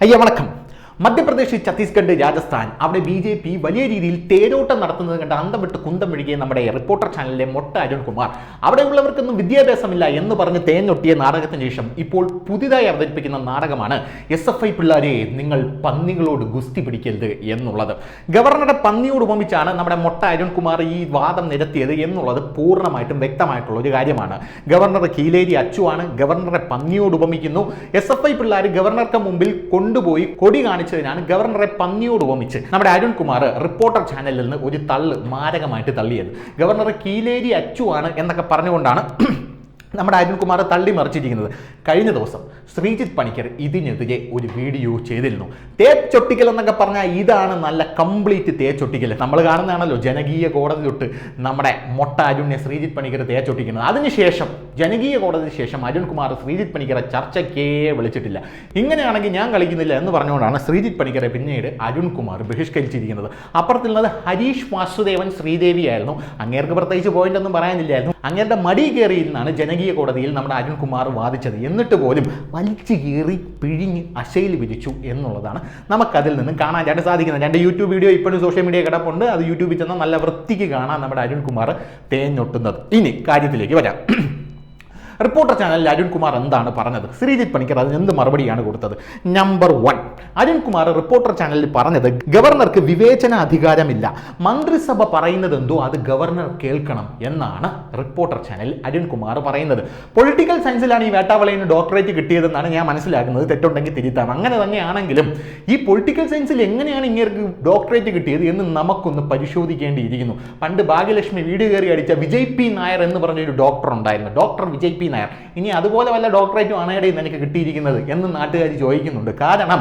ஐயா வணக்கம். മധ്യപ്രദേശ് ഛത്തീസ്ഗഡ് രാജസ്ഥാൻ. അവിടെ ബി ജെ പി വലിയ രീതിയിൽ തേരോട്ടം നടത്തുന്നത് കണ്ട് അന്തം വിട്ട് കുന്തം വിഴുകിയ നമ്മുടെ റിപ്പോർട്ടർ ചാനലിലെ മൊട്ട അരുൺകുമാർ അവിടെയുള്ളവർക്കൊന്നും വിദ്യാഭ്യാസമില്ല എന്ന് പറഞ്ഞ് തേഞ്ഞൊട്ടിയ നാടകത്തിന് ശേഷം ഇപ്പോൾ പുതിയതായി അവതരിപ്പിക്കുന്ന നാടകമാണ് എസ് എഫ് ഐ പിള്ളേരെ നിങ്ങൾ പന്നികളോട് ഗുസ്തി പിടിക്കരുത് എന്നുള്ളത്. ഗവർണറുടെ പന്നിയോട് ഉപമിച്ചാണ് നമ്മുടെ മൊട്ട അരുൺകുമാർ ഈ വാദം നിരത്തിയത് എന്നുള്ളത് പൂർണമായിട്ടും വ്യക്തമായിട്ടുള്ള ഒരു കാര്യമാണ്. ഗവർണർ കീലേരി അച്ചുവാണ് ഗവർണറെ പന്നിയോട് ഉപമിക്കുന്നു. എസ് എഫ് ഐ പിള്ളേർ ഗവർണർക്ക് മുമ്പിൽ കൊണ്ടുപോയി കൊടി കാണിച്ചതിനാണ് ഗവർണറെ പന്നിയോട് ഓമിച്ച് നമ്മുടെ അരുൺകുമാർ റിപ്പോർട്ടർ ചാനലിൽ നിന്ന് ഒരു തള്ള് മാരകമായിട്ട് തള്ളിയത്. ഗവർണർ കീലേരി അച്ചുവാണ് എന്നൊക്കെ പറഞ്ഞുകൊണ്ടാണ് നമ്മുടെ അരുൺകുമാർ തള്ളി മറിച്ചിരിക്കുന്നത്. കഴിഞ്ഞ ദിവസം ശ്രീജിത്ത് പണിക്കർ ഇതിനെതിരെ ഒരു വീഡിയോ ചെയ്തിരുന്നു. തേച്ചൊട്ടിക്കൽ എന്നൊക്കെ പറഞ്ഞാൽ ഇതാണ് നല്ല കംപ്ലീറ്റ് തേച്ചൊട്ടിക്കൽ. നമ്മൾ കാണുന്നതാണല്ലോ ജനകീയ കോടതി തൊട്ട് നമ്മുടെ മൊട്ട അരുണിനെ ശ്രീജിത്ത് പണിക്കർ തേച്ചൊട്ടിക്കുന്നത്. അതിനുശേഷം ജനകീയ കോടതിക്ക് ശേഷം അരുൺകുമാർ ശ്രീജിത്ത് പണിക്കറെ ചർച്ചയ്ക്കേ വിളിച്ചിട്ടില്ല. ഇങ്ങനെയാണെങ്കിൽ ഞാൻ കളിക്കുന്നില്ല എന്ന് പറഞ്ഞുകൊണ്ടാണ് ശ്രീജിത്ത് പണിക്കറെ പിന്നീട് അരുൺകുമാർ ബഹിഷ്കരിച്ചിരിക്കുന്നത്. അപ്പുറത്തുള്ളത് ഹരീഷ് വാസുദേവൻ ശ്രീദേവിയായിരുന്നു. അങ്ങേർക്ക് പ്രത്യേകിച്ച് പോയിന്റ് ഒന്നും പറയാനില്ലായിരുന്നു. അങ്ങേരുടെ മടി കയറിയിരുന്നാണ് ജനകീയ കോടതിയിൽ നമ്മുടെ അരുൺകുമാർ വാദിച്ചത് എന്നിട്ട് പോലും വലിച്ചു കീറി പിഴിഞ്ഞ് അശയിൽ വിരിച്ചു എന്നുള്ളതാണ്. നമുക്കതിൽ നിന്ന് കാണാനായിട്ട് സാധിക്കുന്നത്. രണ്ട് യൂട്യൂബ് വീഡിയോ ഇപ്പോഴും സോഷ്യൽ മീഡിയ കിടപ്പുണ്ട്. അത് യൂട്യൂബിൽ ചെന്നാൽ നല്ല വൃത്തിക്ക് കാണാൻ നമ്മുടെ അരുൺകുമാർ തേഞ്ഞൊട്ടുന്നത്. ഇനി കാര്യത്തിലേക്ക് വരാം. റിപ്പോർട്ടർ ചാനലിൽ അരുൺകുമാർ എന്താണ് പറഞ്ഞത്? ശ്രീജിത് പണിക്കർ അതിന് എന്ത് മറുപടിയാണ് കൊടുത്തത്? നമ്പർ വൺ അരുൺകുമാർ റിപ്പോർട്ടർ ചാനലിൽ പറഞ്ഞത് ഗവർണർക്ക് വിവേചന അധികാരമില്ല. മന്ത്രിസഭ പറയുന്നത് എന്തോ അത് ഗവർണർ കേൾക്കണം എന്നാണ് റിപ്പോർട്ടർ ചാനലിൽ അരുൺകുമാർ പറയുന്നത്. പൊളിറ്റിക്കൽ സയൻസിലാണ് ഈ വേട്ടാവളയിന് ഡോക്ടറേറ്റ് കിട്ടിയതെന്നാണ് ഞാൻ മനസ്സിലാക്കുന്നത്. തെറ്റുണ്ടെങ്കിൽ തിരുത്താം. അങ്ങനെ തന്നെയാണെങ്കിലും ഈ പൊളിറ്റിക്കൽ സയൻസിൽ എങ്ങനെയാണ് ഇങ്ങനെ ഡോക്ടറേറ്റ് കിട്ടിയത് എന്ന് നമുക്കൊന്ന് പരിശോധിക്കേണ്ടിയിരിക്കുന്നു. പണ്ട് ഭാഗ്യലക്ഷ്മി വീട് കയറി അടിച്ച വിജയ് പി നായർ എന്ന് പറഞ്ഞൊരു ഡോക്ടർ ഉണ്ടായിരുന്നു. ഡോക്ടർ വിജയ് പി നായർ ഇനി അതുപോലെ വല്ല ഡോക്ടറേറ്റും ആണേടെ ഇന്ന് എനിക്ക് കിട്ടിയിരിക്കുന്നത് എന്ന് നാട്ടുകാർ ചോദിക്കുന്നുണ്ട്. കാരണം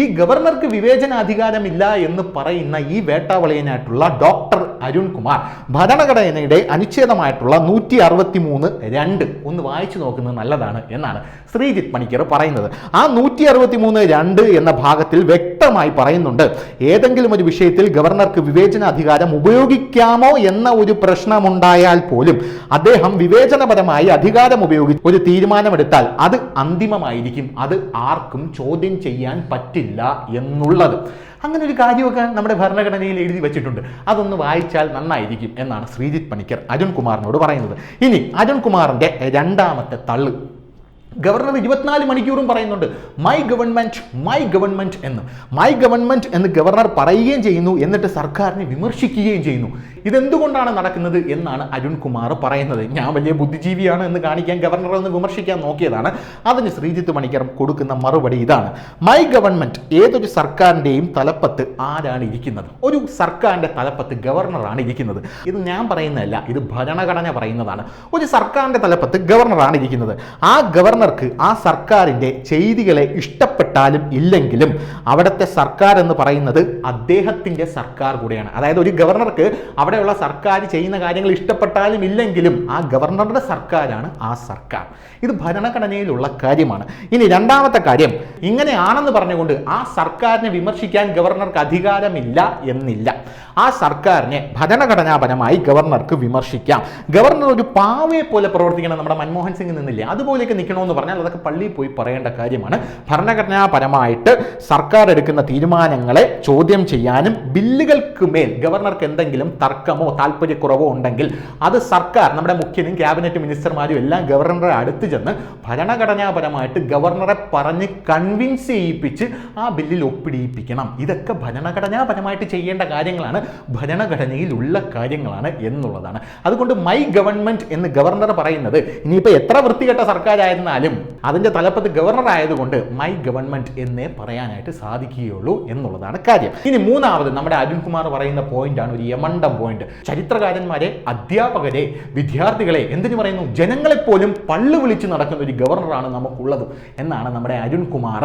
ഈ ഗവർണർക്ക് വിവേചനാധികാരമില്ല എന്ന് പറയുന്ന ഈ വേട്ടാവളയനായിട്ടുള്ള ഡോക്ടർ അരുൺകുമാർ ഭരണഘടനയുടെ അനുച്ഛേദമായിട്ടുള്ള നൂറ്റി അറുപത്തി മൂന്ന് രണ്ട് ഒന്ന് വായിച്ചു നോക്കുന്നത് നല്ലതാണ് എന്നാണ് ശ്രീജിത് പണിക്കർ പറയുന്നത്. ആ നൂറ്റി അറുപത്തി മൂന്ന് രണ്ട് എന്ന ഭാഗത്തിൽ വ്യക്തമായി പറയുന്നുണ്ട്. ഏതെങ്കിലും ഒരു വിഷയത്തിൽ ഗവർണർക്ക് വിവേചനാധികാരം ഉപയോഗിക്കാമോ എന്ന ഒരു പ്രശ്നമുണ്ടായാൽ പോലും അദ്ദേഹം വിവേചനപരമായി അധികാരം ഉപയോഗിച്ച് ഒരു തീരുമാനമെടുത്താൽ അത് അന്തിമമായിരിക്കും. അത് ആർക്കും ചോദ്യം ചെയ്യാൻ പറ്റില്ല എന്നുള്ളത്. അങ്ങനെ ഒരു കാര്യമൊക്കെ നമ്മുടെ ഭരണഘടനയിൽ എഴുതി വെച്ചിട്ടുണ്ട്. അതൊന്ന് വായിച്ചാൽ നന്നായിരിക്കും എന്നാണ് ശ്രീജിത് പണിക്കർ അരുൺകുമാറിനോട് പറയുന്നത്. ഇനി അരുൺകുമാറിന്റെ രണ്ടാമത്തെ തള്ള്. ഗവർണർ ഇരുപത്തിനാല് മണിക്കൂറും പറയുന്നുണ്ട് മൈ ഗവൺമെന്റ് മൈ ഗവൺമെന്റ് എന്ന്. മൈ ഗവൺമെന്റ് എന്ന് ഗവർണർ പറയുകയും ചെയ്യുന്നു എന്നിട്ട് സർക്കാരിനെ വിമർശിക്കുകയും ചെയ്യുന്നു. ഇതെന്തുകൊണ്ടാണ് നടക്കുന്നത് എന്നാണ് അരുൺകുമാർ പറയുന്നത്. ഞാൻ വലിയ ബുദ്ധിജീവിയാണ് എന്ന് കാണിക്കാൻ ഗവർണറെ ഒന്ന് വിമർശിക്കാൻ നോക്കിയതാണ്. അതിന് ശ്രീജിത്ത് മണിക്കർ കൊടുക്കുന്ന മറുപടി ഇതാണ്. മൈ ഗവൺമെന്റ് ഏതൊരു സർക്കാരിന്റെയും തലപ്പത്ത് ആരാണ് ഇരിക്കുന്നത്? ഒരു സർക്കാരിന്റെ തലപ്പത്ത് ഗവർണറാണ് ഇരിക്കുന്നത്. ഇത് ഞാൻ പറയുന്നതല്ല ഇത് ഭരണഘടന പറയുന്നതാണ്. ഒരു സർക്കാരിന്റെ തലപ്പത്ത് ഗവർണറാണ് ഇരിക്കുന്നത്. ആ ഗവർണർക്ക് ആ സർക്കാരിന്റെ ചെയ്തികളെ ഇഷ്ടപ്പെട്ടാലും ഇല്ലെങ്കിലും അവിടുത്തെ സർക്കാർ എന്ന് പറയുന്നത് അദ്ദേഹത്തിന്റെ സർക്കാർ കൂടെയാണ്. അതായത് ഒരു ഗവർണർക്ക് അവിടെയുള്ള സർക്കാർ ചെയ്യുന്ന കാര്യങ്ങൾ ഇഷ്ടപ്പെട്ടാലും ഇല്ലെങ്കിലും ആ ഗവർണറുടെ സർക്കാരാണ് ആ സർക്കാർ. ഇത് ഭരണഘടനയിലുള്ള കാര്യമാണ്. ഇനി രണ്ടാമത്തെ കാര്യം ഇങ്ങനെയാണെന്ന് പറഞ്ഞുകൊണ്ട് ആ സർക്കാരിനെ വിമർശിക്കാൻ ഗവർണർക്ക് അധികാരമില്ല എന്നില്ല. ആ സർക്കാരിനെ ഭരണഘടനാപരമായി ഗവർണർക്ക് വിമർശിക്കാം. ഗവർണർ ഒരു പാവയെ പോലെ പ്രവർത്തിക്കണം നമ്മുടെ മൻമോഹൻ സിംഗ് നിന്നില്ലേ? അതുപോലെയൊക്കെ നിൽക്കണമെന്ന് പറഞ്ഞാൽ അതൊക്കെ പള്ളിയിൽ പോയി പറയേണ്ട കാര്യമാണ്. ഭരണഘടനാപരമായിട്ട് സർക്കാർ എടുക്കുന്ന തീരുമാനങ്ങളെ ചോദ്യം ചെയ്യാനും ബില്ലുകൾക്ക് മേൽ ഗവർണർക്ക് എന്തെങ്കിലും തർക്കമോ താല്പര്യക്കുറവോ ഉണ്ടെങ്കിൽ അത് സർക്കാർ നമ്മുടെ മുഖ്യനും ക്യാബിനറ്റ് മിനിസ്റ്റർമാരും എല്ലാം ഗവർണറെ അടുത്ത് ചെന്ന് ഭരണഘടനാപരമായിട്ട് ഗവർണറെ പറഞ്ഞ് കൺവിൻസ് ചെയ്യിപ്പിച്ച് ആ ബില്ലിൽ ഒപ്പിടിയിപ്പിക്കണം. ഇതൊക്കെ ഭരണഘടനാപരമായിട്ട് ചെയ്യേണ്ട കാര്യങ്ങളാണ്. ഭരണഘടനയിലുള്ള കാര്യങ്ങളാണ് എന്നുള്ളതാണ്. അതുകൊണ്ട് മൈ ഗവൺമെന്റ് എന്ന് ഗവർണർ പറയുന്നത് ഇനിയിപ്പോൾ എത്ര വൃത്തികെട്ട സർക്കാരായിരുന്നാലും അതിന്റെ തലപ്പത്ത് ഗവർണർ ആയതുകൊണ്ട് മൈ ഗവൺമെന്റ് എന്നേ പറയാനായിട്ട് സാധിക്കുകയുള്ളൂ എന്നുള്ളതാണ് കാര്യം. ഇനി മൂന്നാമത് നമ്മുടെ അരുൺകുമാർ പറയുന്ന പോയിന്റ് ആണ് ഒരു യമണ്ടം പോയിന്റ് ചരിത്രകാരന്മാരെ അധ്യാപകരെ വിദ്യാർത്ഥികളെ എന്തിനു പറയുന്നു? ജനങ്ങളെപ്പോലും പള്ളു വിളിച്ച് നടക്കുന്ന ഒരു ഗവർണറാണ് നമുക്കുള്ളത് എന്നാണ് നമ്മുടെ അരുൺകുമാർ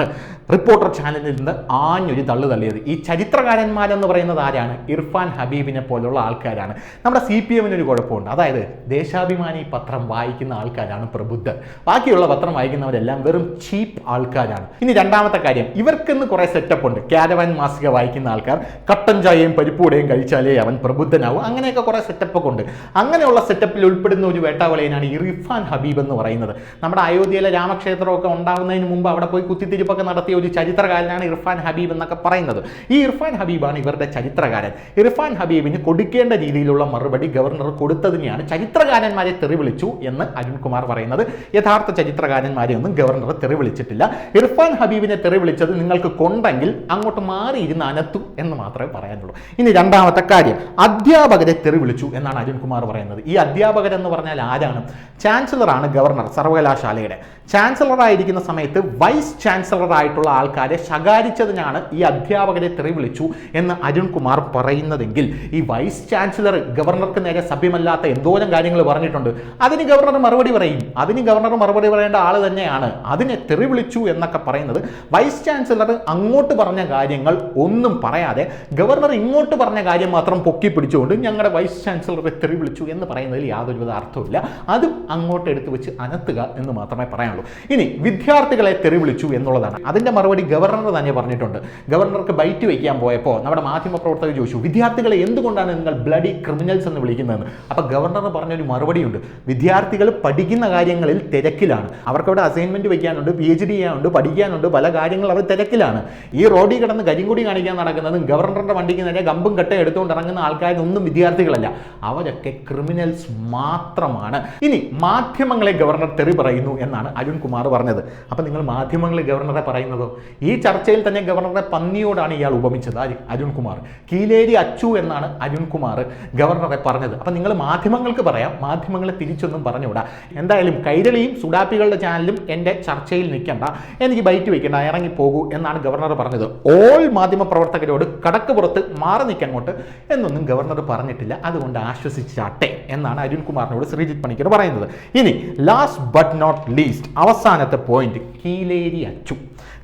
റിപ്പോർട്ടർ ചാനലിൽ നിന്ന് ആഞ്ഞൊരു തള്ളു തള്ളിയത്. ഈ ചരിത്രകാരന്മാരെന്ന് പറയുന്നത് ആരാണ്? ഇർഫാൻ ഹബീബിനെ പോലുള്ള ആൾക്കാരാണ്. നമ്മുടെ സി പി എമ്മിന് ഒരു കുഴപ്പമുണ്ട്. അതായത് ദേശാഭിമാനി പത്രം വായിക്കുന്ന ആൾക്കാരാണ് പ്രബുദ്ധർ. ബാക്കിയുള്ള പത്രം വായിക്കുന്നവരെല്ലാം വെറും ചീപ്പ് ആൾക്കാരാണ്. ഇനി രണ്ടാം രണ്ടാമത്തെ കാര്യം ഇവർക്കിന്ന് കുറെ സെറ്റപ്പ് ഉണ്ട്. കാരവൻ മാസിക വായിക്കുന്ന ആൾക്കാർ കട്ടൻ ചായയും പരിപ്പൂടയും കഴിച്ചാലേ അവൻ പ്രബുദ്ധനാവും. അങ്ങനെയൊക്കെ കുറെ സെറ്റപ്പ് ഒക്കെ ഉണ്ട്. അങ്ങനെയുള്ള സെറ്റപ്പിൽ ഉൾപ്പെടുന്ന ഒരു വേട്ടാവളയനാണ് ഇർഫാൻ ഹബീബ് എന്ന് പറയുന്നത്. നമ്മുടെ അയോധ്യയിലെ രാമക്ഷേത്രമൊക്കെ ഉണ്ടാകുന്നതിന് മുമ്പ് അവിടെ പോയി കുത്തിത്തിരിപ്പൊക്കെ നടത്തിയ ഒരു ചരിത്രകാരനാണ് ഇർഫാൻ ഹബീബ് എന്നൊക്കെ പറയുന്നത്. ഈ ഇർഫാൻ ഹബീബാണ് ഇവരുടെ ചരിത്രകാരൻ. ഇർഫാൻ ഹബീബിന് കൊടുക്കേണ്ട രീതിയിലുള്ള മറുപടി ഗവർണർ കൊടുത്തതിനെയാണ് ചരിത്രകാരന്മാരെ തെറിവിളിച്ചു എന്ന് അരുൺകുമാർ പറയുന്നത്. യഥാർത്ഥ ചരിത്രകാരന്മാരെ ഒന്നും ഗവർണർ തെറിവിളിച്ചിട്ടില്ല. ഇർഫാൻ ഇർഫാൻ ഹബീബിനെ തെറി വിളിച്ചത് നിങ്ങൾക്ക് കൊണ്ടെങ്കിൽ അങ്ങോട്ട് മാറിയിരുന്ന് അനത്തു എന്ന് മാത്രമേ പറയാനുള്ളൂ. ഇനി രണ്ടാമത്തെ കാര്യം അധ്യാപകരെ തെറി വിളിച്ചു എന്നാണ് അരുൺകുമാർ പറയുന്നത്. ഈ അധ്യാപകരെന്ന് പറഞ്ഞാൽ ആരാണ്? ചാൻസലറാണ് ഗവർണർ സർവകലാശാലയുടെ. ചാൻസലർ ആയിരിക്കുന്ന സമയത്ത് വൈസ് ചാൻസലർ ആയിട്ടുള്ള ആൾക്കാരെ ശകാരിച്ചതിനാണ് ഈ അധ്യാപകരെ തെറി വിളിച്ചു എന്ന് അരുൺകുമാർ പറയുന്നതെങ്കിൽ ഈ വൈസ് ചാൻസലർ ഗവർണർക്ക് നേരെ സഭ്യമല്ലാത്ത എന്തോരം കാര്യങ്ങൾ പറഞ്ഞിട്ടുണ്ട്? അതിന് ഗവർണർ മറുപടി പറയും. അതിന് ഗവർണർ മറുപടി പറയേണ്ട ആൾ തന്നെയാണ്. അതിനെ തെറി വിളിച്ചു എന്നൊക്കെ പറയുന്നത് വൈസ് ചാൻസലർ അങ്ങോട്ട് പറഞ്ഞ കാര്യങ്ങൾ ഒന്നും പറയാതെ ഗവർണർ ഇങ്ങോട്ട് പറഞ്ഞ കാര്യം മാത്രം പൊക്കി പിടിച്ചുകൊണ്ട് ഞങ്ങളുടെ വൈസ് ചാൻസലറെ തെറി വിളിച്ചു എന്ന് പറയുന്നതിൽ യാതൊരുവിധ അർത്ഥമില്ല അതും അങ്ങോട്ട് എടുത്തു വെച്ച് അനത്തുക എന്ന് മാത്രമേ പറയാനുള്ളൂ. ഇനി വിദ്യാർത്ഥികളെ തെറി വിളിച്ചു എന്നുള്ളതാണ്. അതിന്റെ മറുപടി ഗവർണർ തന്നെ പറഞ്ഞിട്ടുണ്ട്. ഗവർണർക്ക് ബൈറ്റ് വയ്ക്കാൻ പോയപ്പോൾ നമ്മുടെ മാധ്യമ പ്രവർത്തകർ ചോദിച്ചു വിദ്യാർത്ഥികളെ എന്തുകൊണ്ടാണ് നിങ്ങൾ ബ്ലഡി ക്രിമിനൽസ് എന്ന് വിളിക്കുന്നതെന്ന്? അപ്പോൾ ഗവർണർ പറഞ്ഞൊരു മറുപടിയുണ്ട്. വിദ്യാർത്ഥികൾ പഠിക്കുന്ന കാര്യങ്ങളിൽ തിരക്കിലാണ്. അവർക്ക് അവിടെ അസൈൻമെന്റ് വയ്ക്കാനുണ്ട് പി എച്ച് ഡി ചെയ്യാനുണ്ട് പഠിക്കാനുണ്ട് പല കാര്യങ്ങൾ അവർ തിരക്കിലാണ്. ഈ റോഡിൽ കിടന്ന് കരിങ്കുടി കാണിക്കാൻ നടക്കുന്നതും ഗവർണറുടെ വണ്ടിക്ക് നേരെ ഗമ്പും കട്ട എടുത്തുകൊണ്ട് ഇറങ്ങുന്ന ആൾക്കാരൊന്നും വിദ്യാർത്ഥികളല്ല. അവരൊക്കെ ക്രിമിനൽസ് മാത്രമാണ്. ഇനി മാധ്യമങ്ങളെ ഗവർണർ തെറി പറയുന്നു എന്നാണ് അരുൺകുമാർ പറഞ്ഞത്. അപ്പം നിങ്ങൾ മാധ്യമങ്ങളെ ഗവർണറെ പറയുന്നതോ ഈ ചർച്ചയിൽ തന്നെ ഗവർണറെ പന്നിയോടാണ് ഇയാൾ ഉപമിച്ചത് അരുൺ കുമാർ കീലേരി അച്ചു എന്നാണ് അരുൺ കുമാർ ഗവർണറെ പറഞ്ഞത്. അപ്പം നിങ്ങൾ മാധ്യമങ്ങൾക്ക് പറയാം മാധ്യമങ്ങളെ തിരിച്ചൊന്നും പറഞ്ഞുകൂടാ. എന്തായാലും കൈരളിയും സുഡാപ്പികളുടെ ചാനലും എന്റെ ചർച്ചയിൽ നിൽക്കണ്ട. എനിക്ക് ബൈറ്റ് വയ്ക്കണ്ട ഇറങ്ങിപ്പോകൂ എന്നാണ് ഗവർണർ പറഞ്ഞത്. ഓൾ മാധ്യമ പ്രവർത്തകരോട് കടക്ക് പുറത്ത് മാറി നിൽക്കങ്ങോട്ട് എന്നൊന്നും ഗവർണർ പറഞ്ഞിട്ടില്ല. അതുകൊണ്ട് ആശ്വസിച്ചാട്ടെ എന്നാണ് അരുൺ കുമാറിനോട് ശ്രീജിത് പണിക്കർ പറയുന്നത്. ഇനി ലാസ്റ്റ് ബട്ട് നോട്ട് ലീസ്റ്റ് അവസാനത്തെ പോയിന്റ് കീലേരി അച്ചു.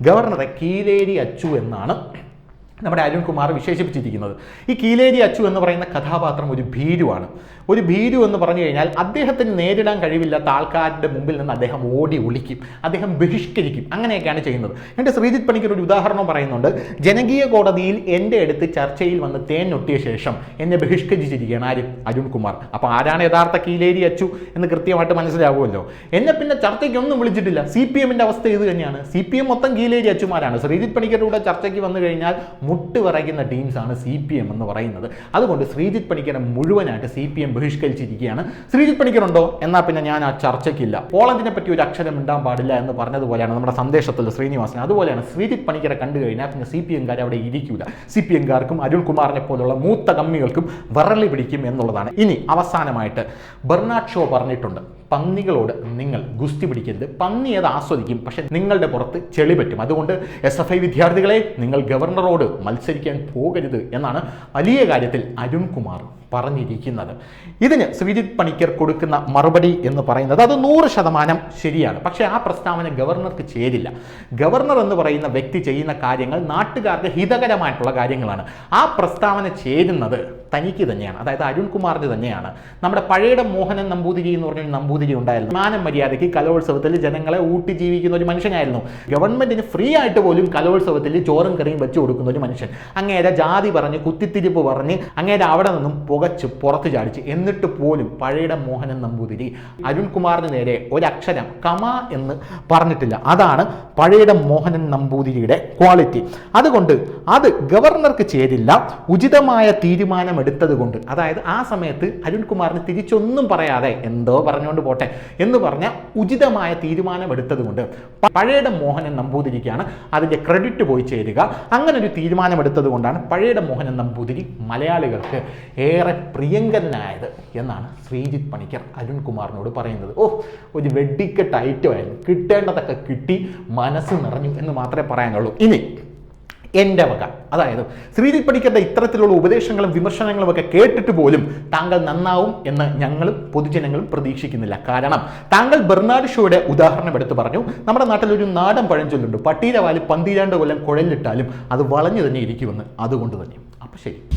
ഗവർണറെ കീലേരി അച്ചു എന്നാണ് നമ്മുടെ അരുൺകുമാർ വിശേഷിപ്പിച്ചിരിക്കുന്നത്. ഈ കീലേരി അച്ചു എന്ന് പറയുന്ന കഥാപാത്രം ഒരു ഭീരുവാണ്. ഒരു ഭീരു എന്ന് പറഞ്ഞു കഴിഞ്ഞാൽ അദ്ദേഹത്തിന് നേരിടാൻ കഴിവില്ലാത്ത ആൾക്കാരുടെ മുമ്പിൽ നിന്ന് അദ്ദേഹം ഓടി ഒളിക്കും. അദ്ദേഹം ബഹിഷ്കരിക്കും. അങ്ങനെയൊക്കെയാണ് ചെയ്യുന്നത്. എന്റെ ശ്രീജിത് പണിക്കർ ഒരു ഉദാഹരണം പറയുന്നുണ്ട്. ജനകീയ കോടതിയിൽ എന്റെ അടുത്ത് ചർച്ചയിൽ വന്ന് തേനൊട്ടിയ ശേഷം എന്നെ ബഹിഷ്കരിച്ചിരിക്കുകയാണ് ആര്? അരുൺ കുമാർ. അപ്പോൾ ആരാണ് യഥാർത്ഥ കീലേരി അച്ചു എന്ന് കൃത്യമായിട്ട് മനസ്സിലാവുമല്ലോ. എന്നെ പിന്നെ ചർച്ചയ്ക്കൊന്നും വിളിച്ചിട്ടില്ല. സി പി എമ്മിന്റെ അവസ്ഥ ഇത് തന്നെയാണ്. സി പി എം മൊത്തം കീലേരി അച്ചുമാരാണ്. ശ്രീജിത് പണിക്കരുടെ ചർച്ചയ്ക്ക് വന്നു കഴിഞ്ഞാൽ മുട്ട് വിറയ്ക്കുന്ന ടീംസാണ് സി പി എം എന്ന് പറയുന്നത്. അതുകൊണ്ട് ശ്രീജിത് പണിക്കരെ മുഴുവനായിട്ട് സി പി എം ബഹിഷ്കരിച്ചിരിക്കുകയാണ്. ശ്രീജിത് പണിക്കറുണ്ടോ എന്നാൽ പിന്നെ ഞാൻ ആ ചർച്ചയ്ക്കില്ല. പോളണ്ടിനെ പറ്റി ഒരു അക്ഷരം ഉണ്ടാൻ പാടില്ല എന്ന് പറഞ്ഞതുപോലെയാണ് നമ്മുടെ സന്ദേശത്തിൽ ശ്രീനിവാസൻ. അതുപോലെയാണ് ശ്രീജിത് പണിക്കരെ കണ്ടു കഴിഞ്ഞാൽ പിന്നെ സി പി എംകാർ അവിടെ ഇരിക്കൂല. സി പി എംകാർക്കും അരുൺകുമാറിനെ പോലുള്ള മൂത്ത കമ്മികൾക്കും വിറളി പിടിക്കും എന്നുള്ളതാണ്. ഇനി അവസാനമായിട്ട് ബെർണാഡ് ഷോ പറഞ്ഞിട്ടുണ്ട്. പന്നികളോട് നിങ്ങൾ ഗുസ്തി പിടിക്കരുത്. പന്നി അത് ആസ്വദിക്കും പക്ഷെ നിങ്ങളുടെ പുറത്ത് ചെളി പറ്റും. അതുകൊണ്ട് എസ് എഫ് ഐ വിദ്യാർത്ഥികളെ നിങ്ങൾ ഗവർണറോട് മത്സരിക്കാൻ പോകരുത് എന്നാണ് വലിയ കാര്യത്തിൽ അരുൺകുമാർ പറഞ്ഞിരിക്കുന്നത്. ഇതിന് ശ്രീജിത് പണിക്കർ കൊടുക്കുന്ന മറുപടി എന്ന് പറയുന്നത് അത് നൂറ് ശതമാനം ശരിയാണ്. പക്ഷേ ആ പ്രസ്താവന ഗവർണർക്ക് ചേരില്ല. ഗവർണർ എന്ന് പറയുന്ന വ്യക്തി ചെയ്യുന്ന കാര്യങ്ങൾ നാട്ടുകാർക്ക് ഹിതകരമായിട്ടുള്ള കാര്യങ്ങളാണ്. ആ പ്രസ്താവന ചേരുന്നത് തനിക്ക് തന്നെയാണ്. അതായത് അരുൺകുമാറിന് തന്നെയാണ്. നമ്മുടെ പഴയുടെ മോഹനൻ നമ്പൂതിരി എന്ന് പറഞ്ഞൊരു നമ്പൂതിരി ഉണ്ടായിരുന്നു. മാനം മര്യാദയ്ക്ക് കലോത്സവത്തിൽ ജനങ്ങളെ ഊട്ടി ജീവിക്കുന്ന ഒരു മനുഷ്യനായിരുന്നു. ഗവൺമെന്റിന് ഫ്രീ ആയിട്ട് പോലും കലോത്സവത്തിൽ ചോറും കറിയും വെച്ചു കൊടുക്കുന്ന ഒരു മനുഷ്യൻ. അങ്ങേരെ ജാതി പറഞ്ഞ് കുത്തിത്തിരിപ്പ് പറഞ്ഞ് അങ്ങേരെ അവിടെ നിന്നും പുകച്ച് പുറത്തു ചാടിച്ച് എന്നിട്ട് പോലും പഴയുടെ മോഹനൻ നമ്പൂതിരി. അരുൺകുമാറിന് നേരെ ഒരക്ഷരം കമ എന്ന് പറഞ്ഞിട്ടില്ല. അതാണ് പഴയുടെ മോഹനൻ നമ്പൂതിരിയുടെ ക്വാളിറ്റി. അതുകൊണ്ട് അത് ഗവർണർക്ക് ചേരില്ല ഉചിതമായ തീരുമാനം എടുത്തത് കൊണ്ട് അതായത് ആ സമയത്ത് അരുൺകുമാറിന് തിരിച്ചൊന്നും പറയാതെ എന്തോ പറഞ്ഞുകൊണ്ട് പോട്ടെ എന്ന് പറഞ്ഞ ഉചിതമായ തീരുമാനം എടുത്തത് കൊണ്ട് പഴയുടെ മോഹനൻ നമ്പൂതിരിക്കാണ് അതിന്റെ ക്രെഡിറ്റ് പോയി ചേരുക. അങ്ങനെ ഒരു തീരുമാനം എടുത്തത് കൊണ്ടാണ് പഴയുടെ മോഹനൻ നമ്പൂതിരി മലയാളികൾക്ക് ഏറെ പ്രിയങ്കരനായത് എന്നാണ് ശ്രീജിത്ത് പണിക്കർ അരുൺകുമാറിനോട് പറയുന്നത്. ഓ ഒരു വെഡിക്കെട്ട് ഐറ്റമായിരുന്നു കിട്ടേണ്ടതൊക്കെ കിട്ടി മനസ്സ് നിറഞ്ഞു എന്ന് മാത്രമേ പറയാനുള്ളൂ. ഇനി എന്റെ വക. അതായത് ശ്രീതി പഠിക്കേണ്ട ഇത്തരത്തിലുള്ള ഉപദേശങ്ങളും വിമർശനങ്ങളും ഒക്കെ കേട്ടിട്ട് പോലും താങ്കൾ നന്നാവും എന്ന് ഞങ്ങളും പൊതുജനങ്ങളും പ്രതീക്ഷിക്കുന്നില്ല. കാരണം താങ്കൾ ബെർണാഡ് ഷോയുടെ ഉദാഹരണം എടുത്ത് പറഞ്ഞു. നമ്മുടെ നാട്ടിലൊരു നാടൻ പഴഞ്ചൊല്ലുണ്ട്. പട്ടീര വാൽ പന്തിരാണ്ട് കൊല്ലം കുഴലിട്ടാലും അത് വളഞ്ഞു തന്നെ ഇരിക്കുമെന്ന്. അതുകൊണ്ട് തന്നെ. അപ്പോൾ ശരി.